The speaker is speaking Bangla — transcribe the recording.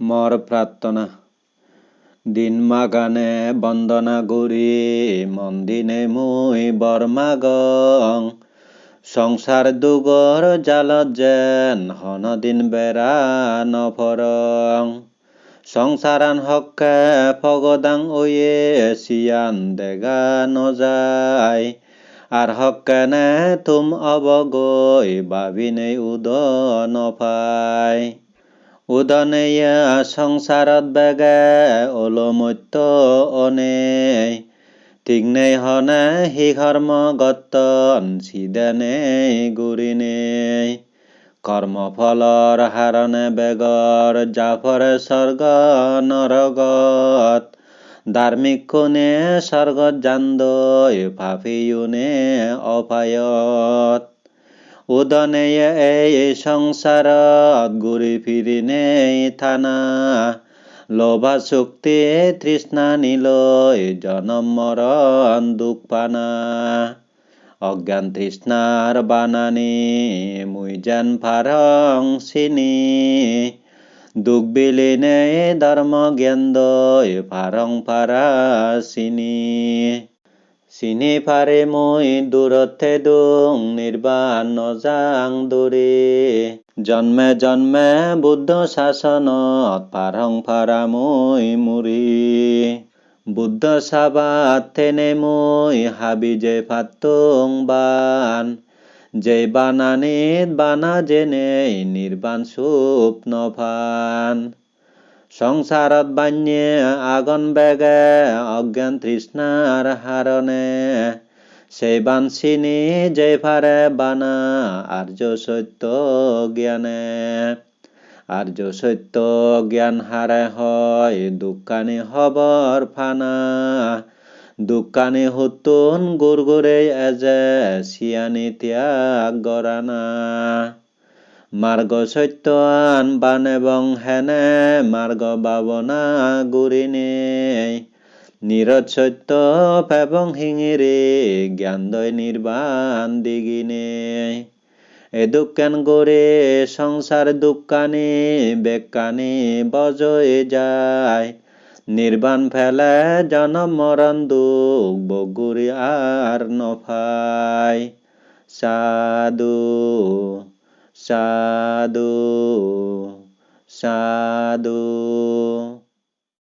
মর প্রার্থনা। দিন মাগানে বন্দনা গুরি মন্দিনে মুই বর্মাগং সংসার দুগর জালত যেন হনদিন বেড়া নফরং। সংসারান হকে ফগদাং ওয়ে, সিয়ান দেগা নজায় আর হকেনে তুম অবগৈ বাবিনে উদ নফায় উদনেয়া সংসারত বেগে অলমত্য অনে। তিগনে হনে হি কর্ম গত্তন সিদেনে গুরিনে। কর্মফলর হারণে বেগর, জাফরে স্বর্গ নরগত। ধার্মিক কোনে স্বর্গত জান্দয় ফাফিউনে অপায়ত উদনে এই সংসার সংসাৰত ঘূৰি ফিৰিনে থানা। লোভা শক্তি তৃষ্ণা নিলয়, জনম মৰণ দুখ পানা। অজ্ঞান তৃষ্ণাৰ বানানি, মুই যেন ফাৰং চিনি দুখ বিলীনে ধৰ্ম জ্ঞান দয় ফাৰং ফাৰা চিনি চিনি পারে মই দূরতে দুং নির্বাণ নজাং দূরে জন্মে জন্মে বুদ্ধ শাসনত পারং ফারা মই মুরি বুদ্ধ সাবাত তেনে মই হাবি যে ফাতুং বান। যে বানানিত বানা জেনে নির্বাণ সুপ নফান সংসারত বান্যে আগন বেগে, অজ্ঞান তৃষ্ণার হারণে। সেই বাঞ্ছিনি যে ফারে বানা, আর্য সত্য জ্ঞানে। আর্য সত্য জ্ঞান হারে হয়, দুঃখানি হবর ফানা। দুঃখানি হুতুন গুরগুরে এজে, সিয়ানি ত্যাগ গরানা মার্গ সত্যান বান এবং হেনে, মার্গ বাবনা গুরিনে নিরজ সত্য এবং হিঙিরে জ্ঞানদয় নির্বাণ দিগিনে এ দুঃখান গরে সংসার দুঃখানি, বেকানি বজয়ে যায়। নির্বাণ ফেলে, জনম মরণ দুঃখ বগুরি আর নফায় সাধু සාදු සාදු.